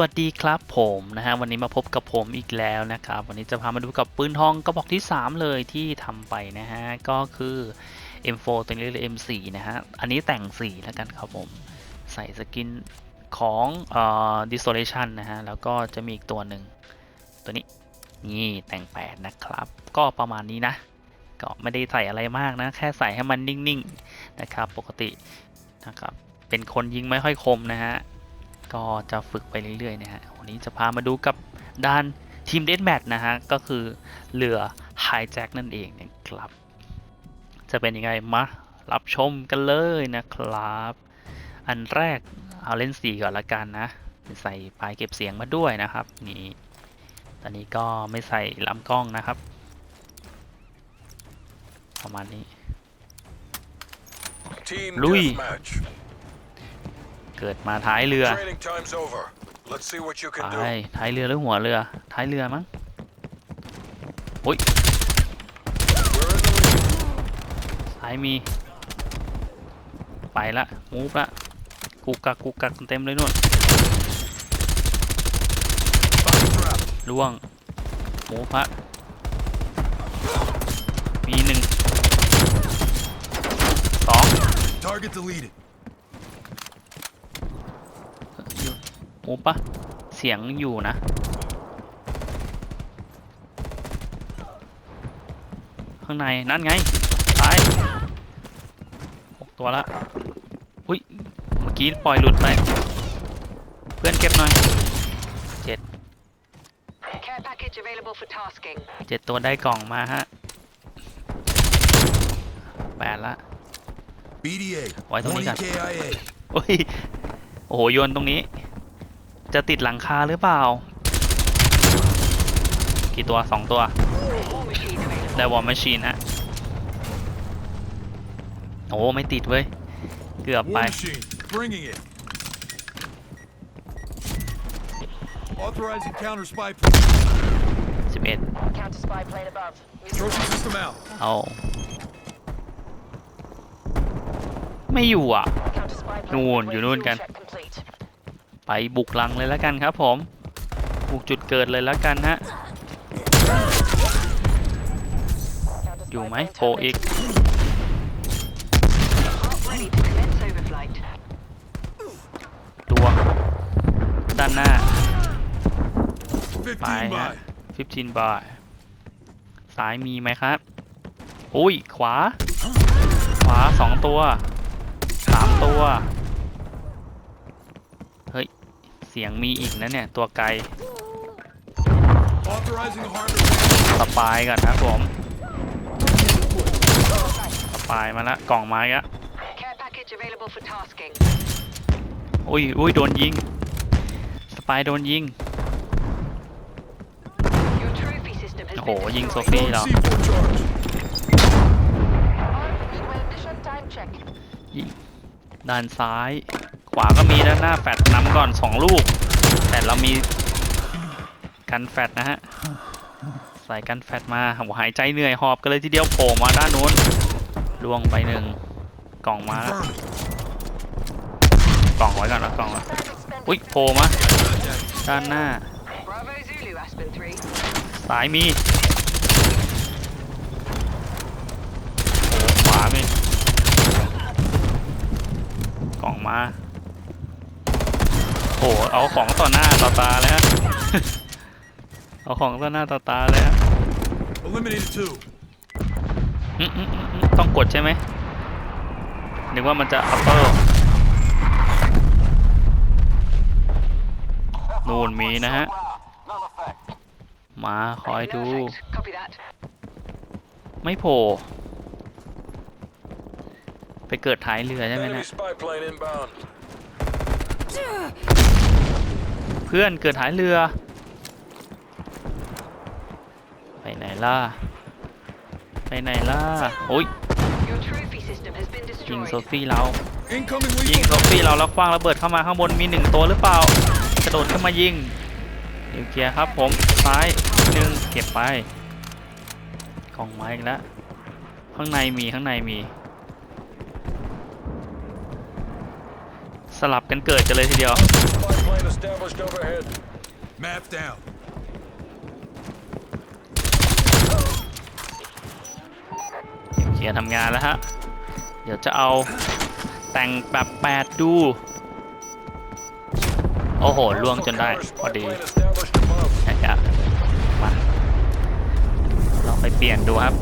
วัสดีครับผมนะฮะวันนี้มาพบกับผมอีกแล้วนะครับวันนี้จะพามาดูกับปืนทองกระบอกที่ 3 เลยที่ทำไปนะฮะก็คือ M4 ตัวนี้เลย M4 นะฮะอันนี้แต่งสีแล้วกันครับผมใส่สกินของเอ่อ Desolation นะฮะแล้วก็จะมีอีกตัวหนึ่งตัวนี้นี่แต่งแปดนะครับ ก็ประมาณนี้นะ ก็ไม่ได้ใส่อะไรมากนะ แค่ใส่ให้มันนิ่งๆนะครับปกตินะครับเป็นคนยิงไม่ค่อยคมนะฮะ ก็จะฝึกไปเรื่อยๆนะฮะวันนี้จะพามาดูกับด้านทีมเดนแมทนะฮะ ก็คือเรือไฮแจ็คนั่นเองนะครับ จะเป็นยังไงมารับชมกันเลยนะครับ อันแรกเอาเล่นสีก่อนละกันนะ ใส่ปลายเก็บเสียงมาด้วยนะครับ นี่ตอนนี้ก็ไม่ใส่ลำกล้องนะครับ ประมาณนี้ Team Louis. Deathmatch. เกิดมาท้ายเรือ Training time's over. Let's see what you ไป can do. ท้ายเรือหรือหัวเรือ ท้ายเรือมั้งอุ้ย We're in the lead. ซ้ายมี ไปละ มูฟละ กุกกักกุกกักเต็มเลยนู่น Body trap. ล่วงมูฟละมีหนึ่งสอง Target deleted. อยู่ มูฟปะเสียงอยู่นะ ข้างในนั่นไงซ้ายหกตัวละอุ้ยเมื่อกี้ปล่อยหลุดไป เพื่อนเก็บหน่อยเจ็ด Care package available for tasking. เจ็ดตัวได้กล่องมาฮะแปดละ BDA. Why don't we got- KIA. โอ้ยโอ้โหโยนตรงนี้ จะติดหลังคาหรือเปล่า กี่ตัวสองตัว War machine available. ได้วอร์มชชีนฮะ โอ้ไม่ติดเว้ย เกือบไป machine. Bringing it. Authorizing counter spy. 11 Counter spy plane above. Trophy system out. เอาไม่อยู่อะ Counter spy plane. นู่น midway, อยู่นู่น fuel กัน check complete. ไปบุกลังเลยแล้วกันครับผมบุกจุดเกิดเลยแล้วกันฮะ Counter อยู่ spy ไหม plane โผล่อีก terminated. Ready to commence overflight. ดวงด้านหน้า15 Bye, by. 15 บาทซ้ายมีไหมครับอุ้ยขวา ขวาสองตัวสามตัวเฮ้ย เสียงมีอีกนะเนี่ย ตัวไกล Authorizing a harbor. สปายก่อนนะครับผมสปายมาละกล่องไม้อะ Care package available for tasking. อุ้ยอุ้ยโดนยิง สปายโดนยิง Your trophy system has โอ้โห been ยิงโซ destroyed. ฟี่เรา C4 charge. Midway mission time check. ยิงด้านซ้าย ขวาก็มีด้านหน้าแฟด นำก่อนสองลูก แต่เรามีกันแฟดนะฮะใส่กันแฟดมาหหายใจเหนื่อยหอบกันเลยทีเดียวโผล่มาด้านนู้นล่วงไปหนึ่งกล่องมาแล้วกล่องไว้ก่อนล้วกล่องอุ้ยโผล่มาด้านหน้า Bravo Zulu Aspen 3. ซ้ายมีโอ้ขวามีกล่องมา โอ้เอาของต่อหน้าต่อตาเลยฮะ เอาของต่อหน้าต่อตาเลยฮะ Eliminated two. อืมอืมอืมอืมต้องกดใช่ไหมนึกว่ามันจะอัปเปอร์นู่นมีนะฮะ มาคอยดู No effect. Copy that. ไม่โผล่ไปเกิดท้ายเรือใช่ไหม Enemy เนี่ย spy plane inbound. เพื่อนเกิดท้ายเรือ ไปไหนล่ะ ไปไหนล่ะ โอ้ย Your trophy system has been ยิง destroyed. โซฟี่เรา Incoming ยิง lethal. โซฟี่เราแล้วคว้างระเบิดเข้ามาข้างบนมีหนึ่งตัวหรือเปล่า กระโดดขึ้นมายิงนิวเคลียร์ครับผมซ้ายหนึ่งเก็บไปกล่องไม้อีกแล้วข้างในมีข้างในมี สลับกันเกิดกันเลยทีเดียว Spy plane established overhead. Map down. เคลียร์ทำงานแล้วฮะ เดี๋ยวจะเอาแต่งแบบแปดดู โอ้โหล่วงจนได้ พอดีนะครับมาลองไปเปลี่ยนดูครับ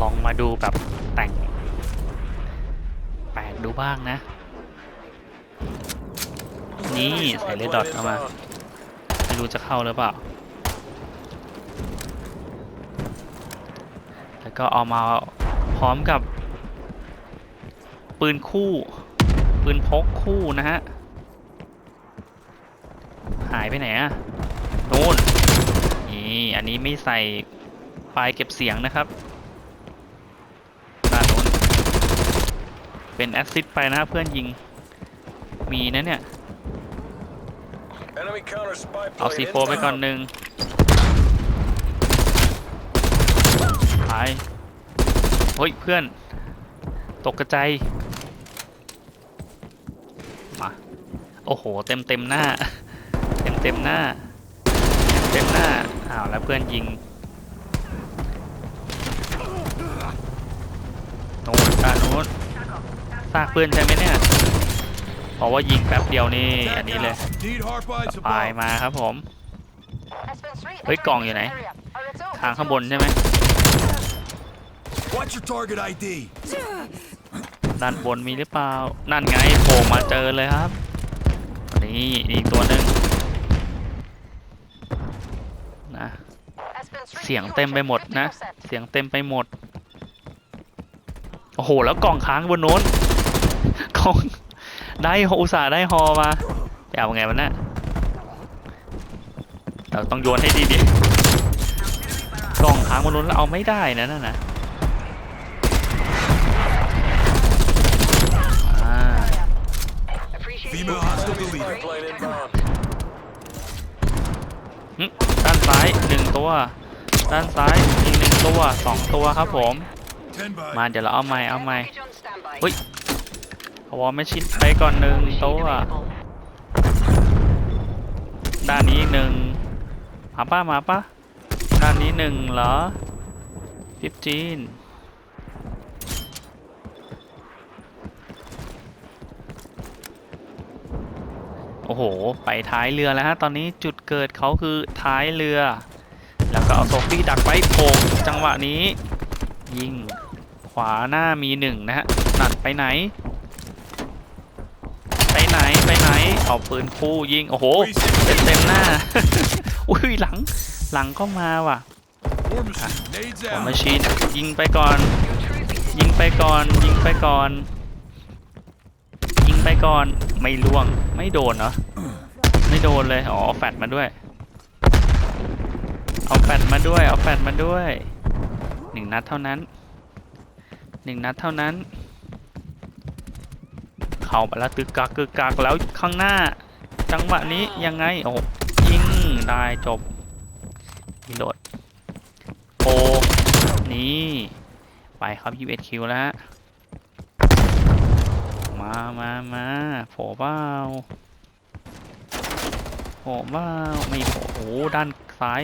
ลองมาดูแบบแต่งแปลกดูบ้างนะ นี่ใส่เลดดอทเข้ามาไม่รู้จะเข้าหรือเปล่า แล้วก็เอามาพร้อมกับ ปืนคู่ ปืนพกคู่นะฮะ หายไปไหนอะนู่นนี่อันนี้ไม่ใส่ไฟล์เก็บเสียงนะครับด้านนู้นเป็นแอสซิดไปนะเพื่อนยิง มีนะเนี่ย เอา plane ซีโฟไปก่อน inbound. หนึ่งไปเฮ้ย เพื่อน ตกกระจายมาโอ้โห เต็มเต็มหน้า เต็มเต็มหน้า เต็มหน้า อ้าว แล้วเพื่อนยิงโน้นด้านโน้นซากเพื่อนใช่ไหมเนี่ยเพ ราะว่ายิงแป๊บเดียวนี่อันนี้เลย Need harpides ปลาย above. มาครับผม Aspen 3, เฮ้ยกล่องอยู่ไหน ทางข้างบนใช่ไหม Watch your target ID. ด้านบนมีหรือเปล่า นั่นไงโผล่มาเจอเลยครับ นี่อีกตัวหนึ่งนะเสียงเต็มไปหมดนะ เสียงเต็มไปหมด โอ้โห แล้วกล่องค้างบนโน้นกล่อง ได้อุตส่าห์ได้ฮอมาแต่เอาไงวะเนี่ยเราต้องโยนให้ดีๆกล่องค้างบนโน้นแล้วเอาไม่ได้นะนั่นนะอ่า Female hostile deleted. Plane inbound. หึด้านซ้ายหนึ่งตัว ด้านซ้ายอีกหนึ่งตัวสองตัวครับผม Ten by. มาเดี๋ยวเราเอาใหม่เอาใหม่ Ui. เฮ้ย พอวอไม่ชิดไปก่อนหนึ่งโตัวด้านนี้หนึ่งมาป้ามาป้าด้านนี้หนึ่งเหรอฟิฟจีนโอ้โห ไปท้ายเรือแล้วฮะ ตอนนี้จุดเกิดเขาคือท้ายเรือ แล้วก็เอาโซฟี่ดักไว้โผงจังหวะนี้ ยิงขวาหน้ามีหนึ่งนะฮะนัดไปไหน ไปไหนไปไหน เอาปืนคู่ยิง โอ้โหเต็มเต็มหน้า อุ้ยหลังหลังก็มาว่ะผมมาชีนยิงไปก่อน ยิงไปก่อน ยิงไปก่อน ยิงไปก่อนไม่ล่วงไม่โดนเหรอไม่โดนเลยอ๋อแฟดมาด้วย เอาแฟดมาด้วย เอาแฟดมาด้วยหนึ่งนัดเท่านั้นหนึ่งนัดเท่านั้น เข้าไปแล้วตึกกักตึกกักแล้วข้างหน้า จังหวะนี้ยังไงโอ้ยิงได้จบรีโหลดโอนี่ไปครับ 21คิวแล้วมามามาโผล่เปล่าโผล่เปล่าไม่โผล่โอ้โหด้านซ้าย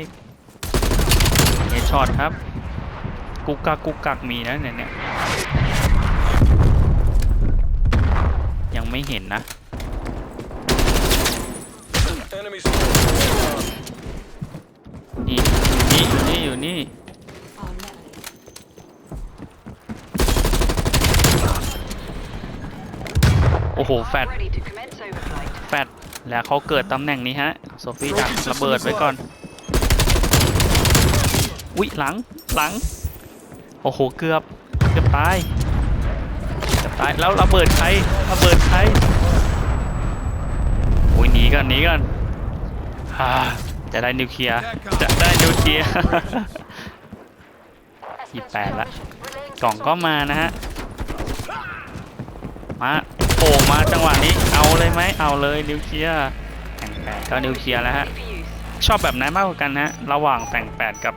เฮดช็อตครับ กุกกักกุกกักมีนะเนี่ย ไม่เห็นนะ Enemy spy plane inbound. นี่อยู่นี่อยู่นี่อยู่นี่ โอ้โห แฟด Ready to commence overflight. แฟดแล้วเขาเกิดตำแหน่งนี้ฮะ โซฟี่ดักระเบิดไว้ก่อน อุ๊ย หลัง หลัง โอ้โห เกือบ เกือบตายเกือบ ตายแล้วระเบิดใครระเบิดใครโอ้ยหนีก่อนหนีก่อนฮ่าจะได้นิวเคลียร์จะได้นิวเคลียร์ Aspen 28ละกล่องก็มานะฮะมาโผล่มาจังหวะนี้เอาเลยไหมเอาเลยนิวเคลียร์แต่งแปดก็นิวเคลียร์แล้วฮะชอบแบบไหนมากกว่ากันนะระหว่างแต่ง8กับ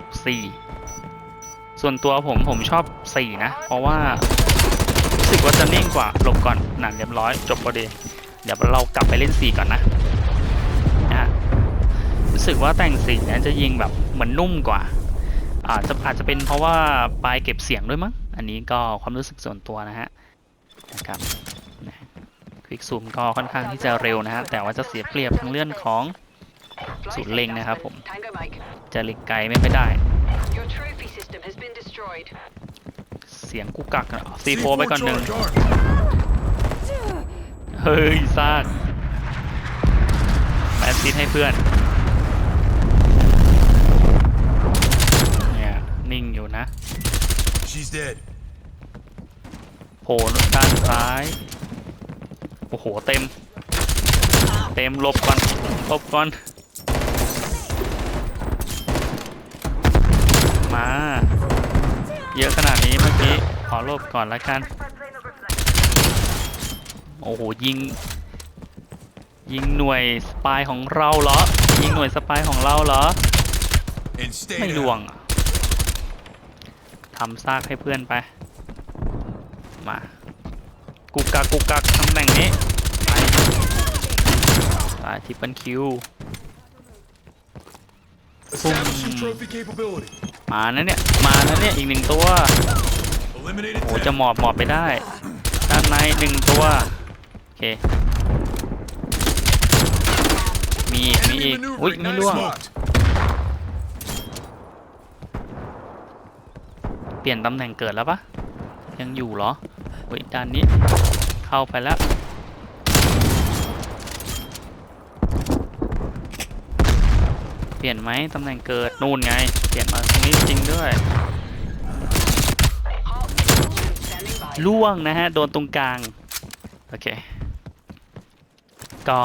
4ส่วนตัวผมผมชอบ4นะ เพราะว่า รู้สึกว่าจะนิ่งกว่าหลบก่อนหนังเรียบร้อยจบพอดี เดี๋ยวเรากลับไปเล่น4ก่อนนะนะรู้สึกว่าแต่งสีนี่ยจะยิงแบบเหมือนนุ่มกว่าอาจจะอาจจะเป็นเพราะว่าปลายเก็บเสียงด้วยมั้งอันนี้ก็ความรู้สึกส่วนตัวนะฮะนะครับควิกซูมก็ค่อนข้างที่จะเร็วนะฮะแต่ว่าจะเสียเปรียบทางเรื่องของ Flight Sụt lên nè hả Phụng? Tango Mike. จะเล็งไกลไม่ค่อยได้ Your trophy system has been destroyed. เสียงกุกกักซีโฟไปก่อนหนึ่ง charge, armed. เฮ้ยซากแมสซิดให้เพื่อนเนี่ยนิ่งอยู่นะ She's dead. โผล่ด้านซ้าย โอ้โห เต็ม เต็มหลบก่อนหลบก่อน มา เยอะขนาดนี้เมื่อกี้ ขอหลบก่อนละกัน โอ้โห ยิง ยิงหน่วยสปายของเราเหรอ ยิงหน่วยสปายของเราเหรอ And stay ไม่ลวงทำซากให้เพื่อนไป มากุกกักกุกกักตำแหน่งนี้ไปไปทิปเปิลคิว Establishing trophy capability. มานะเนี่ย มานะเนี่ย อีกหนึ่งตัว Eliminated โอ้ 10. จะหมอบหมอบไปได้ ด้านในหนึ่งตัว โอเค มีอีกมี Enemy อีก อุ้ย maneuvering. ไม่ Nice ล่วง smoked. เปลี่ยนตำแหน่งเกิดแล้วปะยังอยู่เหรอเฮ้ยด้านนี้ เข้าไปแล้ว ปลี่ยนไหมตำแหน่งเกิดนู่นไง เปลี่ยนมาตรงนี้จริงด้วย Heart standing by. ล่วงนะฮะ โดนตรงกลาง โอเค ก็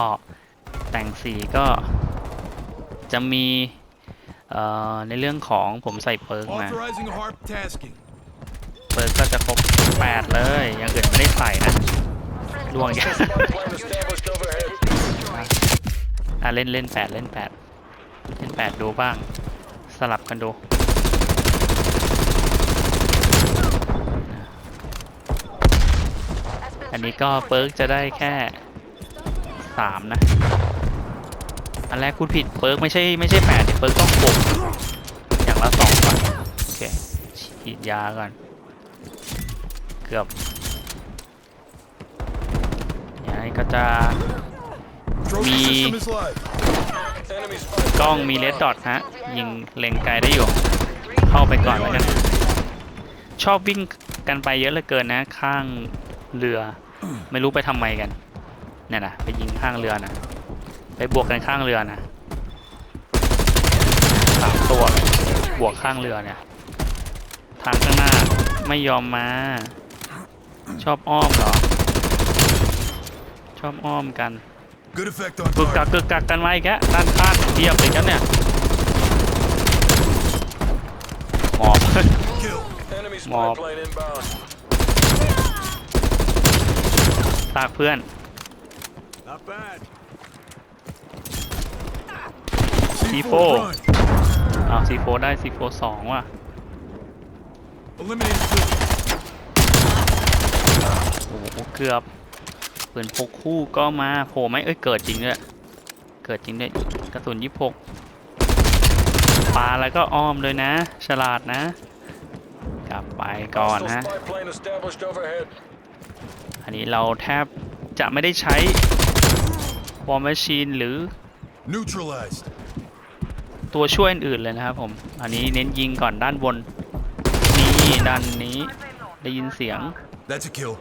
แต่งสีก็จะมีเอ่อในเรื่องของผมใส่เปิร์กมา Authorizing harp tasking. เปิร์กก็จะครบ 8 เลย อย่างอื่นไม่ได้ใส่นะล่วงอีก Your trophy system has been destroyed. อะเล่นเล่นแปดเล่นแปด เล่นแปดดูบ้าง สลับกันดูอันนี้ก็เปิร์กจะได้แค่สามนะ อันแรกคุณผิดเปิร์กไม่ใช่ไม่ใช่แปดเปิร์กต้องหกอย่างละสองก่อนโอเคฉีดยาก่อน เกือบยังไงก็จะ Trophy กล้องมีเลดดอทฮะ ยิงเล็งไกลได้อยู่ เข้าไปก่อนแล้วกัน ชอบวิ่งกันไปเยอะเหลือเกินนะ ข้างเรือ ไม่รู้ไปทำไมกันเนี่ยนะไปยิงข้างเรือนะไปบวกกันข้างเรือนะสามตัวบวกข้างเรือเนี่ย ทางข้างหน้าไม่ยอมมา ชอบอ้อมเหรอ ชอบอ้อมกัน กึกกัก target. กึกกักกันไว้แกะด้านข้างเทียบเลยกันเนี่ยหมอบ Kill. Enemy spy Mob. plane inbound. ตากเพื่อน Not bad. C4 run. อ้าวซีโฟได้ซีโฟสองว่ะ Eliminated two. โอ้โหเกือบ ปืนพกคู่ก็มาโผล่ไหมเอ้ยเกิดจริงด้วยเกิดจริงด้วยกระสุนยี่หกปาแล้วก็อ้อมเลยนะ ฉลาดนะ กลับไปก่อน Hostile ฮะ spy plane established overhead. อันนี้เราแทบจะไม่ได้ใช้วอร์มชีนหรือ Neutralized. ตัวช่วยอื่นๆเลยนะครับผม อันนี้เน้นยิงก่อนด้านบน นี่ด้านนี้ได้ยินเสียง That's a kill.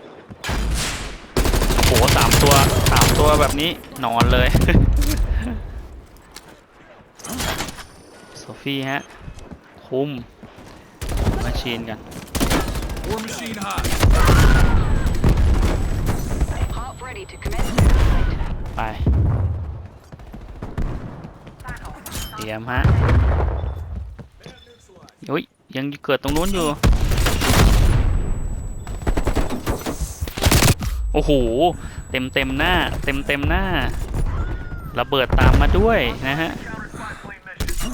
โหสาม ตัวสามตัวแบบนี้นอนเลย โซฟี่ฮะ คุมมาชีนกันไป เตรียมฮะอุ้ยยังเกิดตรงนู้นอยู่ อ้โห เต็มเต็มหน้า เต็มเต็มหน้า ระเบิดตามมาด้วยนะฮะ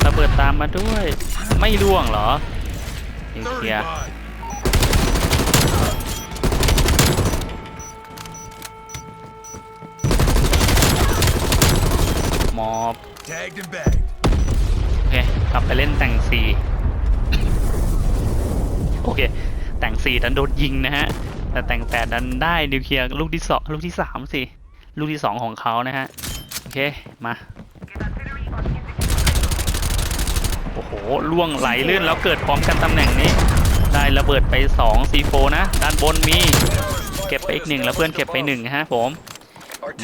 ระเบิดตามมาด้วย ไม่ร่วงเหรอนิวเคลียร์ 35. มอบ Tagged and bagged. เคกลับไปเล่นแต่งสี่โอเค แต่งสี่ดันโดนยิงนะฮะ แต่แต่งแปดดันได้นิวเคลียร์ลูกที่สองลูกที่สามสิลูกที่สองของเขานะฮะ โอเค มาโอ้โหล่วงไหลลื่นแล้วเกิดพร้อมกันตำแหน่งนี้ ได้ระเบิดไป2 C4 นะ ด้านบนมี เก็บไปอีกหนึ่งแล้วเพื่อนเก็บไปหนึ่งฮะผม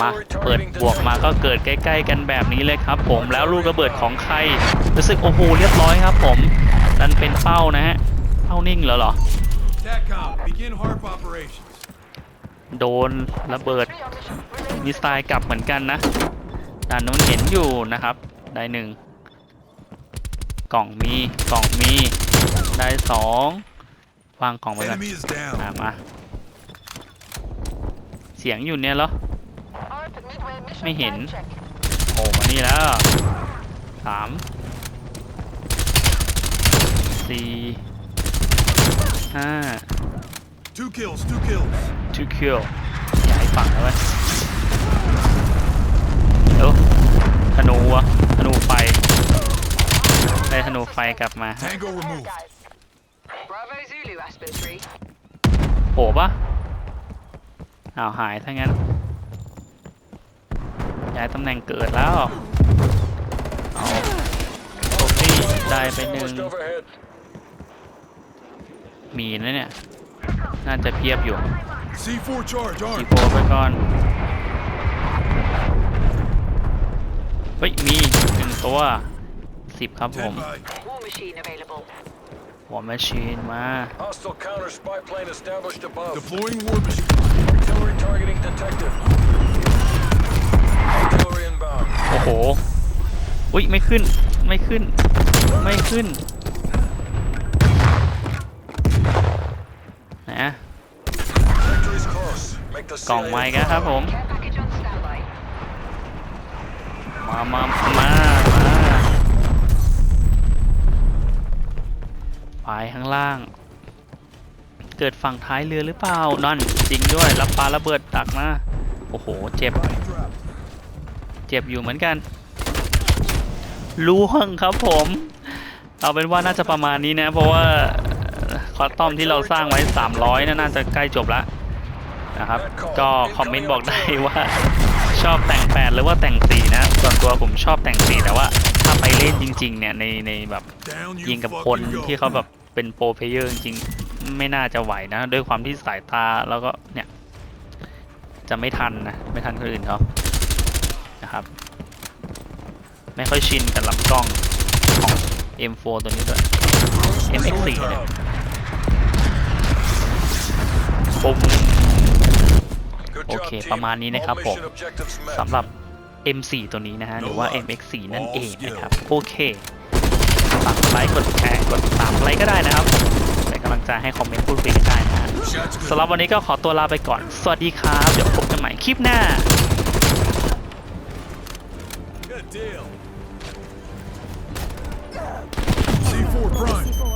มาเปิดบวกมาก็เกิดใกล้ ๆ กันแบบนี้เลยครับ ผมแล้วลูกระเบิดของใครรู้สึกโอ้โหเรียบร้อยครับ ผมดันเป็นเป้านะฮะเป้านิ่งเหรอเหรอ TACCOM, begin HARP operations. โดนระเบิดมิสไซล์กลับเหมือนกันนะด้านนู้นเห็นอยู่นะครับ ได้หนึ่งกล่องมีกล่องมี ได้สองวางกล่องไปก่อน Enemy is อะ down. มา เสียงอยู่เนี่ยเหรอ ไม่เห็น โอ้มานี่แล้วสามสี่ ห้า Two kills, two kills. two kill ย้ายฝั่งแล้วเว้ยเดี๋ยวธนูวะธนูไฟ ได้ธนูไฟกลับมาฮะ Tango removed. Bravo Zulu, Aspen 3. โผล่ปะอ้าวหายถ้างั้น ย้ายตำแหน่งเกิดแล้ว เอาโทฟี่ได้ไปหนึ่ง Established overhead. มีนะเนี่ย น่าจะเพียบอยู่ C4 charge สี armed. โฟไปก่อน เฮ้ย มีหนึ่งตัวสิบครับผม Ten by. War machine available. หัวแมชชีนมา Hostile counter spy plane established above. Deploying war machine. Artillery targeting detected. Artillery inbound. โอ้โห อุ้ย ไม่ขึ้น ไม่ขึ้น ไม่ขึ้นไหน กล่องไม้กันครับผม มามามามาไปข้างล่าง เกิดฝั่งท้ายเรือหรือเปล่า นั่น จริงด้วยรับปลาระเบิดตักมา โอ้โห เจ็บ เจ็บอยู่เหมือนกันล่วงครับผม เอาเป็นว่าน่าจะประมาณนี้นะ เพราะว่าคอสตอมที่เราสร้างไว้ 300นะน่าจะใกล้จบแล้ว นะครับ ก็คอมเมนต์บอกได้ว่าชอบแต่ง8หรือว่าแต่ง4นะส่วนตัวผมชอบแต่ง4แต่ว่าถ้าไปเล่นจริง ๆ เนี่ยในในแบบยิงกับคนที่เขาแบบเป็นโปรเพเยอร์จริงๆไม่น่าจะไหวนะ ด้วยความที่สายตาแล้วก็เนี่ย จะไม่ทันนะ ไม่ทันคนอื่นเขานะครับ ไม่ค่อยชินกับลำกล้องของ M4 ตัวนี้ด้วย MX4 เนี่ยปุ่ม โอ job, เค team. ประมาณนี้นะครับ All ผม mission objectives met. สำหรับ M4 ตัวนี้นะฮะ หรือว่า MX4 นั่นเองนะครับ โอเคฝากไลค์กดแชร์กดตามอะไรก็ได้นะครับเป็นกำลังใจให้คอมเมนต์พูดคุยกันได้นะฮะ Shots สำหรับ good. วันนี้ก็ขอตัวลาไปก่อน สวัสดีครับ เดี๋ยวพบกันใหม่คลิปหน้า Good deal. C4 prime.